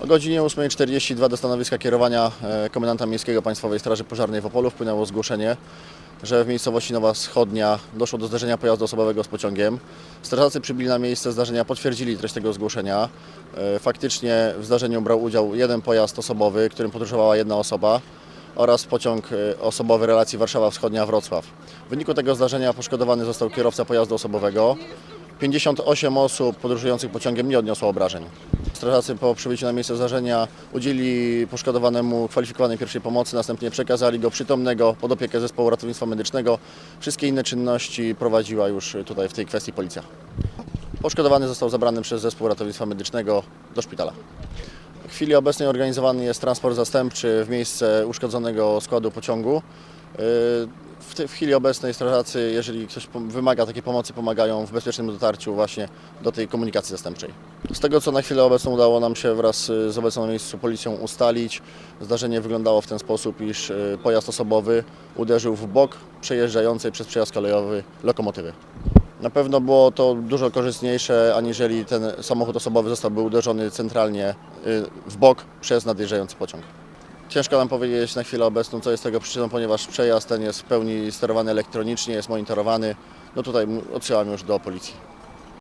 O godzinie 8.42 do stanowiska kierowania e, komendanta miejskiego Państwowej Straży Pożarnej w Opolu wpłynęło zgłoszenie, że w miejscowości Nowa Wschodnia doszło do zdarzenia pojazdu osobowego z pociągiem. Strażacy przybyli na miejsce zdarzenia, potwierdzili treść tego zgłoszenia. E, Faktycznie w zdarzeniu brał udział jeden pojazd osobowy, którym podróżowała jedna osoba oraz pociąg e, osobowy relacji Warszawa Wschodnia-Wrocław. W wyniku tego zdarzenia poszkodowany został kierowca pojazdu osobowego. 58 osób podróżujących pociągiem nie odniosło obrażeń. Strażacy po przybyciu na miejsce zdarzenia udzielili poszkodowanemu kwalifikowanej pierwszej pomocy, następnie przekazali go przytomnego pod opiekę zespołu ratownictwa medycznego. Wszystkie inne czynności prowadziła już tutaj w tej kwestii policja. Poszkodowany został zabrany przez zespół ratownictwa medycznego do szpitala. W chwili obecnej organizowany jest transport zastępczy w miejsce uszkodzonego składu pociągu. W, te, w chwili obecnej strażacy, jeżeli ktoś wymaga takiej pomocy, pomagają w bezpiecznym dotarciu właśnie do tej komunikacji zastępczej. Z tego, co na chwilę obecną udało nam się wraz y, z obecną na miejscu policją ustalić, zdarzenie wyglądało w ten sposób, iż y, pojazd osobowy uderzył w bok przejeżdżającej przez przejazd kolejowy lokomotywy. Na pewno było to dużo korzystniejsze, aniżeli ten samochód osobowy zostałby uderzony centralnie y, w bok przez nadjeżdżający pociąg. Ciężko nam powiedzieć na chwilę obecną, co jest tego przyczyną, ponieważ przejazd ten jest w pełni sterowany elektronicznie, jest monitorowany. No tutaj odsyłam już do policji.